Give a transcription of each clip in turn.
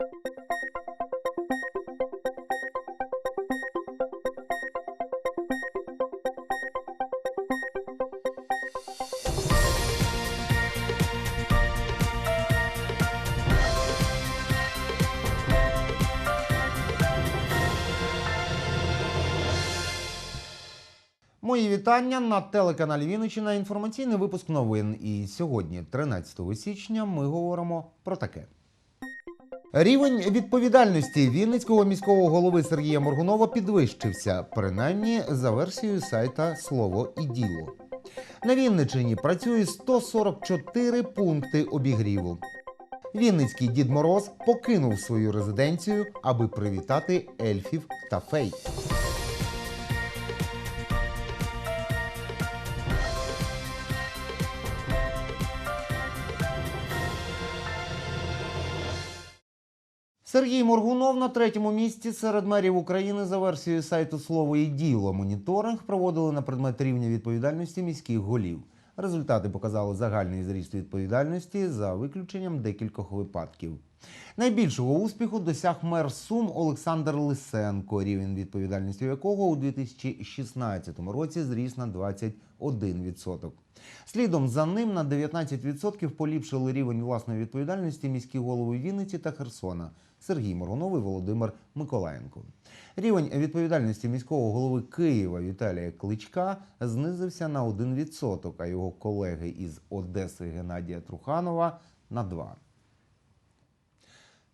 Мої вітання на телеканалі Вінниччина. Інформаційний випуск новин. І сьогодні, 13 січня, ми говоримо про таке. Рівень відповідальності Вінницького міського голови Сергія Моргунова підвищився, принаймні за версією сайта Слово і діло. На Вінниччині працює 144 пункти обігріву. Вінницький Дід Мороз покинув свою резиденцію, аби привітати ельфів та фей. Сергій Моргунов на третьому місці серед мерів України за версією сайту Слово і діло. Моніторинг проводили на предмет рівня відповідальності міських голів. Результати показали загальний зріст відповідальності за виключенням декількох випадків. Найбільшого успіху досяг мер Сум Олександр Лисенко, рівень відповідальності якого у 2016 році зріс на 21%. Слідом за ним на 19% поліпшили рівень власної відповідальності міські голови Вінниці та Херсона Сергій Моргунов Володимир Миколаєнко. Рівень відповідальності міського голови Києва Віталія Кличка знизився на 1%, а його колеги із Одеси Геннадія Труханова на 2%.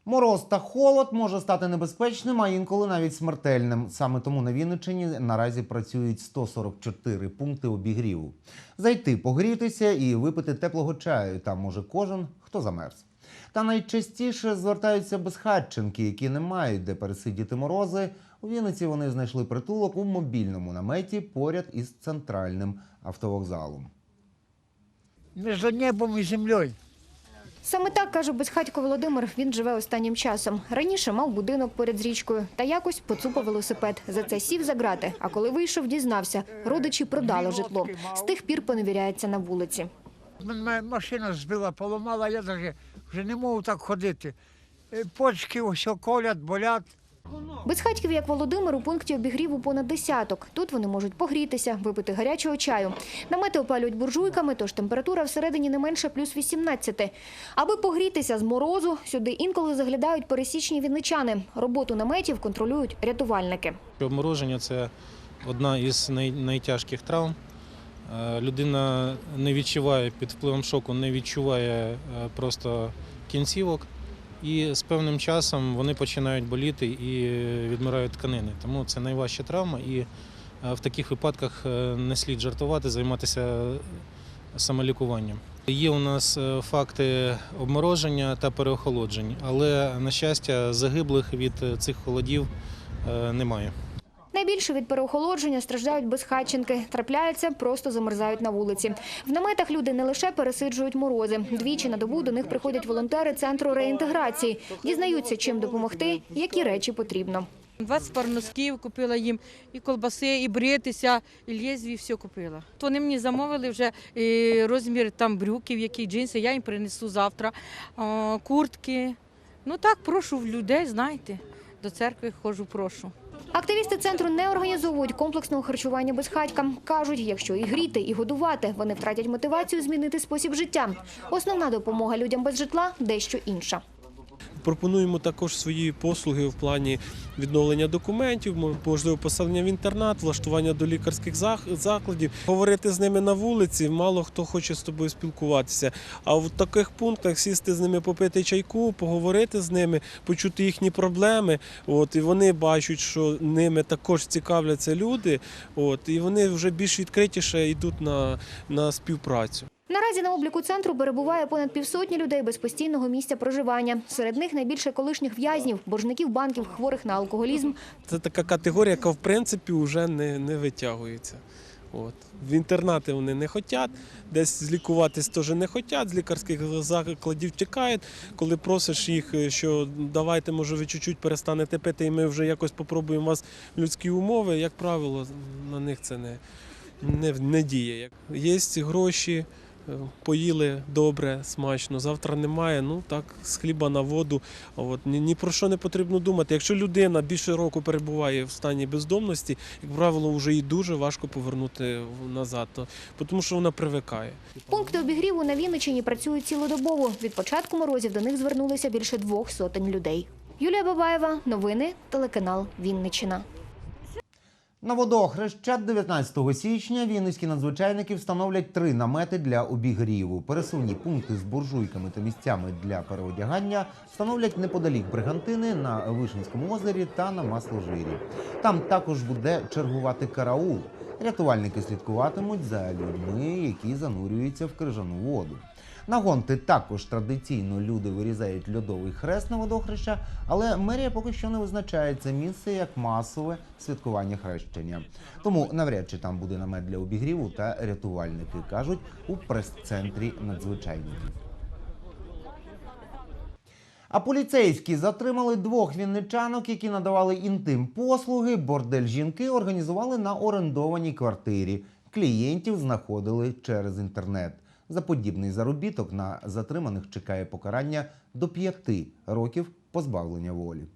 Мороз та холод може стати небезпечним, а інколи навіть смертельним. Саме тому на Вінниччині наразі працюють 144 пункти обігріву. Зайти погрітися і випити теплого чаю там може кожен, хто замерз. Та найчастіше звертаються безхатченки, які не мають де пересидіти морози. У Вінниці вони знайшли притулок у мобільному наметі поряд із центральним автовокзалом. Між небом і землею. Саме так каже безхатько Володимир. Він живе останнім часом. Раніше мав будинок поряд з річкою та якось поцупив велосипед. За це сів за грати. А коли вийшов, дізнався. Родичі продали житло. З тих пір поневіряється на вулиці. Мене машина збила, поламала, я навіть вже не можу так ходити. Е, Почки ось колять, болять. Безхатьків, як Володимир, у пункті обігріву понад десяток. Тут вони можуть погрітися, випити гарячого чаю. Намети опалюють буржуйками, тож температура всередині не менше плюс 18. Аби погрітися з морозу, сюди інколи заглядають пересічні вінничани. Роботу наметів контролюють рятувальники. Обмороження це одна із найтяжких травм. Е, Людина не відчуває під впливом шоку, не відчуває е, просто кінцівок. І з певним часом вони починають боліти і відмирають тканини. Тому це найважча травма. І е, в таких випадках не слід жартувати, займатися самолікуванням. Є у нас факти обмороження та переохолоджень, але, на щастя, загиблих від цих холодів немає. Найбільше від переохолодження страждають безхатченки. Трапляються, просто замерзають на вулиці. В наметах люди не лише пересиджують морози. Двічі на добу до них приходять волонтери центру реінтеграції. Дізнаються, чим допомогти, які речі потрібно. 20 пар носків купила їм, і колбаси, і бритися, і лєзві, все купила. Вони мені замовили вже е, розмір там брюків, які джинси, я їм принесу завтра, куртки. Ну так, прошу в людей, знаєте, до церкви ходжу, прошу. Активісти центру не організовують комплексного харчування безхатькам. Кажуть, якщо і гріти, і годувати, вони втратять мотивацію змінити спосіб життя. Основна допомога людям без житла дещо інша. Пропонуємо також свої послуги в плані відновлення документів, можливо, поселення в інтернат, влаштування до лікарських закладів. Говорити з ними на вулиці, мало хто хоче з тобою спілкуватися. А в таких пунктах сісти з ними, попити чайку, поговорити з ними, почути їхні проблеми. От і вони бачать, що ними також цікавляться люди. От і вони вже більш відкритіше йдуть на, на співпрацю. Наразі на обліку центру перебуває понад півсотні людей без постійного місця проживання. Серед них найбільше колишніх в'язнів, боржників банків, хворих на алкоголізм. Це така категорія, яка в принципі вже не, не витягується. От. В інтернати вони не хочуть, десь злікуватись теж не хочуть, з лікарських закладів тікають. Коли просиш їх, що давайте, може, ви чуть-чуть перестанете пити, і ми вже якось попробуємо вас людські умови, як правило, на них це не, не, не діє. Є гроші, е, поїли добре, смачно. Завтра немає. Ну так, з хліба на воду. От ні, ні про що не потрібно думати. Якщо людина більше року перебуває в стані бездомності, як правило, вже їй дуже важко повернути назад, то- тому що вона привикає. Пункти обігріву на Вінниччині працюють цілодобово. Від початку морозів до них звернулися більше двох сотень людей. Юлія Бабаєва, новини, телеканал Вінниччина. На водохреща 19 січня вінницькі надзвичайники встановлять три намети для обігріву. Пересувні пункти з буржуйками та місцями для переодягання встановлять неподалік бригантини на Вишинському озері та на Масложирі. Там також буде чергувати караул. Рятувальники слідкуватимуть за людьми, які занурюються в крижану воду. На гонти також традиційно люди вирізають льодовий хрест на водохреща, але мерія поки що не визначає це місце як масове святкування хрещення. Тому навряд чи там буде намет для обігріву та рятувальники кажуть у прес-центрі надзвичайників. А поліцейські затримали двох вінничанок, які надавали інтим послуги. Бордель жінки організували на орендованій квартирі. Клієнтів знаходили через інтернет. За подібний заробіток на затриманих чекає покарання до п'яти років позбавлення волі.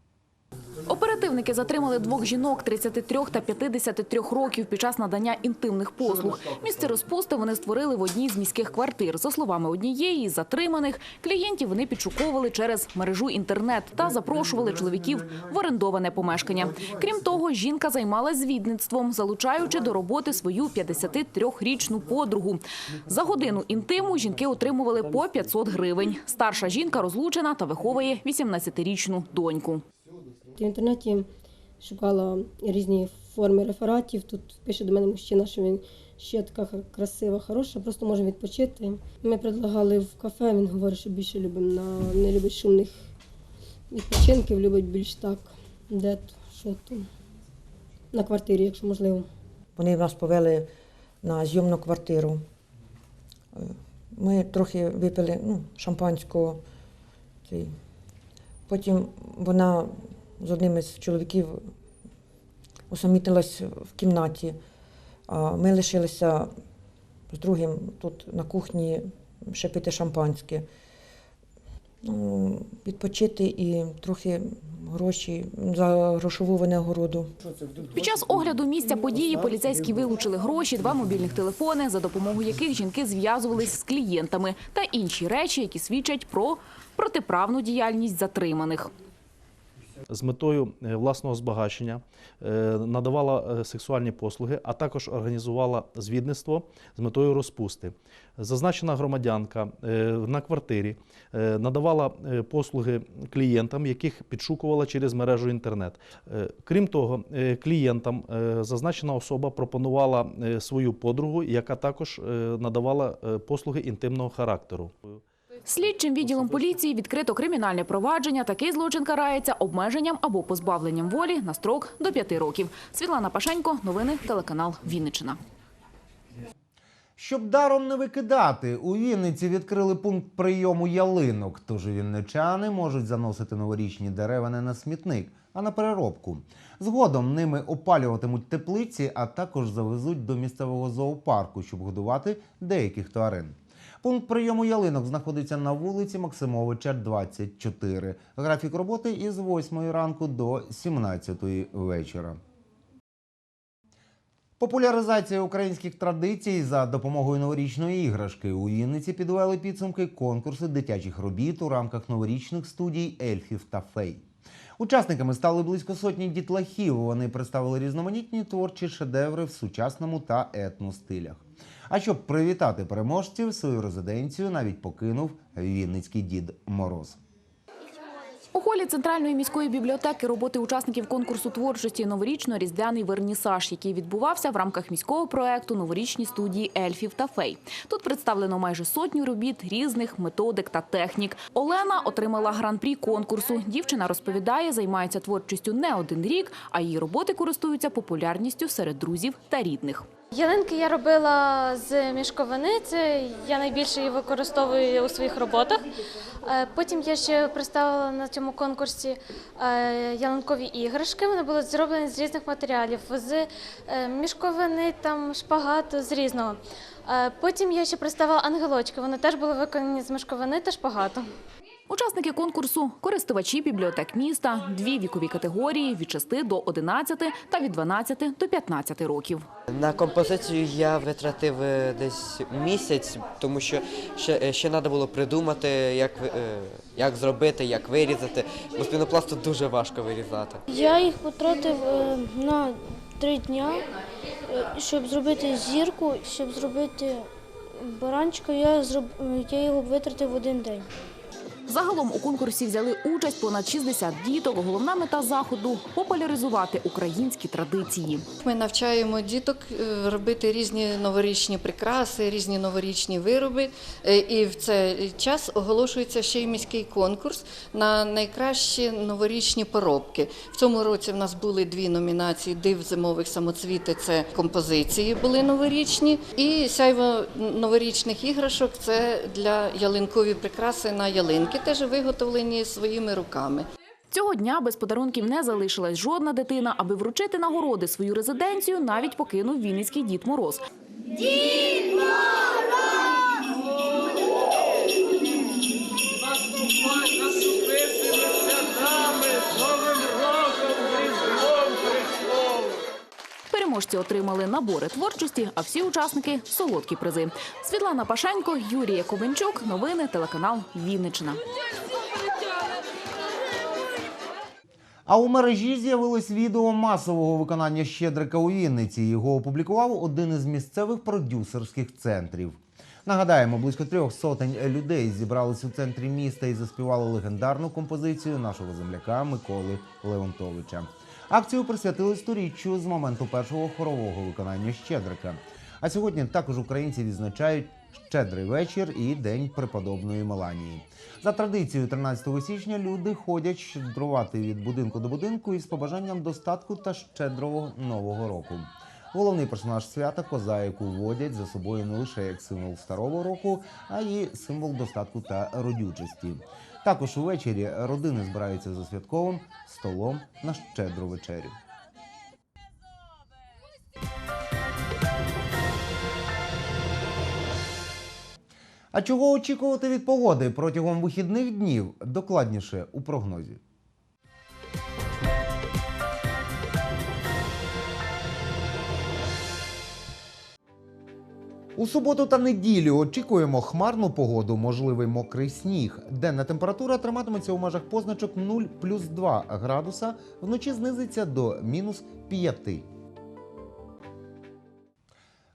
Оперативники затримали двох жінок 33 та 53 років під час надання інтимних послуг. Місце розпусти вони створили в одній з міських квартир. За словами однієї із затриманих, клієнтів вони підшуковували через мережу інтернет та запрошували чоловіків в орендоване помешкання. Крім того, жінка займалась звідництвом, залучаючи до роботи свою 53-річну подругу. За годину інтиму жінки отримували по 500 гривень. Старша жінка розлучена та виховує 18-річну доньку. В інтернеті шукала різні форми рефератів. Тут пише до мене мужчина, що він ще така красива, хороша, просто може відпочити. Ми предлагали в кафе, він говорить, що більше любимо на не любить шумних відпочинків, любить більш так, де то, що то. На квартирі, якщо можливо. Вони нас повели на зйомну квартиру. Ми трохи випили ну, шампанського. Потім вона з одним із чоловіків усамітилась в кімнаті, ми лишилися з другим тут на кухні ще пити шампанське. Ну, відпочити і трохи гроші за грошову винагороду. Під час огляду місця події поліцейські вилучили гроші, два мобільних телефони, за допомогою яких жінки зв'язувались з клієнтами, та інші речі, які свідчать про протиправну діяльність затриманих. З метою е, власного збагачення е, надавала е, сексуальні послуги, а також організувала звідництво з метою розпусти. Зазначена громадянка на квартирі надавала послуги клієнтам, яких підшукувала через мережу інтернет. Крім того, клієнтам зазначена особа пропонувала свою подругу, яка також надавала послуги інтимного характеру. Слідчим відділом поліції відкрито кримінальне провадження. Такий злочин карається обмеженням або позбавленням волі на строк до п'яти років. Світлана Пашенько, новини, телеканал Вінниччина. Щоб даром не викидати, у Вінниці відкрили пункт прийому ялинок. Тож вінничани можуть заносити новорічні дерева не на смітник, а на переробку. Згодом ними опалюватимуть теплиці, а також завезуть до місцевого зоопарку, щоб годувати деяких тварин. Пункт прийому ялинок знаходиться на вулиці Максимовича, 24. Графік роботи із 8 ранку до 17 вечора. Популяризація українських традицій за допомогою новорічної іграшки у Вінниці підвели підсумки конкурсу дитячих робіт у рамках новорічних студій ельфів та фей. Учасниками стали близько сотні дітлахів. Вони представили різноманітні творчі шедеври в сучасному та етностилях. А щоб привітати переможців, свою резиденцію навіть покинув вінницький дід Мороз. У холі центральної міської бібліотеки роботи учасників конкурсу творчості новорічно-різдвяний вернісаж, який відбувався в рамках міського проекту новорічні студії ельфів та фей. Тут представлено майже сотню робіт різних методик та технік. Олена отримала гран-прі конкурсу. Дівчина розповідає, займається творчістю не один рік, а її роботи користуються популярністю серед друзів та рідних. Ялинки я робила з мішковини. Це я найбільше її використовую у своїх роботах. Е, Потім я ще представила на цьому конкурсі е, ялинкові іграшки. Вони були зроблені з різних матеріалів, з е, мішковини, там шпагату, з різного. Потім я ще представила ангелочки. Вони теж були виконані з мішковини та шпагату. Учасники конкурсу – користувачі бібліотек міста, дві вікові категорії від 6 до 11 та від 12 до 15 років. На композицію я витратив е, десь місяць, тому що ще, е, ще треба було придумати, як, е, як зробити, як вирізати, бо з пінопласту дуже важко вирізати. Я їх потратив на три дня, е, щоб зробити зірку, щоб зробити баранчика. Я, я його витратив один день. Загалом у конкурсі взяли участь понад 60 діток. Головна мета заходу – популяризувати українські традиції. Ми навчаємо діток е, робити різні новорічні прикраси, різні новорічні вироби. Е, І в цей час оголошується ще й міський конкурс на найкращі новорічні поробки. В цьому році в нас були дві номінації Див зимових самоцвіти це композиції були новорічні. І сяйво новорічних іграшок це для ялинкові прикраси на ялинки, теж виготовлені своїми руками. Цього дня без подарунків не залишилась жодна дитина. Аби вручити нагороди свою резиденцію, навіть покинув Вінницький Дід Мороз. Переможці отримали набори творчості, а всі учасники – солодкі призи. Світлана Пашенько, Юрія Ковенчук. Новини телеканал Вінниччина. А у мережі з'явилось відео масового виконання Щедрика у Вінниці. Його опублікував один із місцевих продюсерських центрів. Нагадаємо, близько трьох сотень людей зібрались у центрі міста і заспівали легендарну композицію нашого земляка Миколи Леонтовича. Акцію присвятили сторіччю з моменту першого хорового виконання Щедрика. А сьогодні також українці відзначають Щедрий вечір і День преподобної Меланії. За традицією 13 січня люди ходять щедрувати від будинку до будинку із побажанням достатку та щедрого нового року. Головний персонаж свята коза, яку водять за собою не лише як символ старого року, а й символ достатку та родючості. Також увечері родини збираються за святковим столом на щедру вечерю. А чого очікувати від погоди протягом вихідних днів? Докладніше у прогнозі. У суботу та неділю очікуємо хмарну погоду, можливий мокрий сніг. Денна температура триматиметься у межах позначок 0 плюс 2 градуса, вночі знизиться до мінус 5.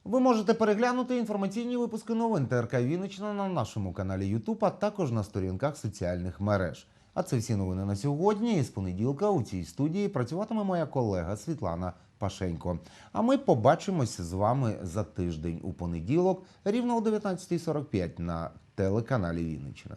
Ви можете переглянути інформаційні випуски новин ТРК Вінниччина на нашому каналі YouTube, а також на сторінках соціальних мереж. А це всі новини на сьогодні. І з понеділка у цій студії працюватиме моя колега Світлана Пашенько. А ми побачимося з вами за тиждень у понеділок, рівно о 19.45 на телеканалі Вінниччина.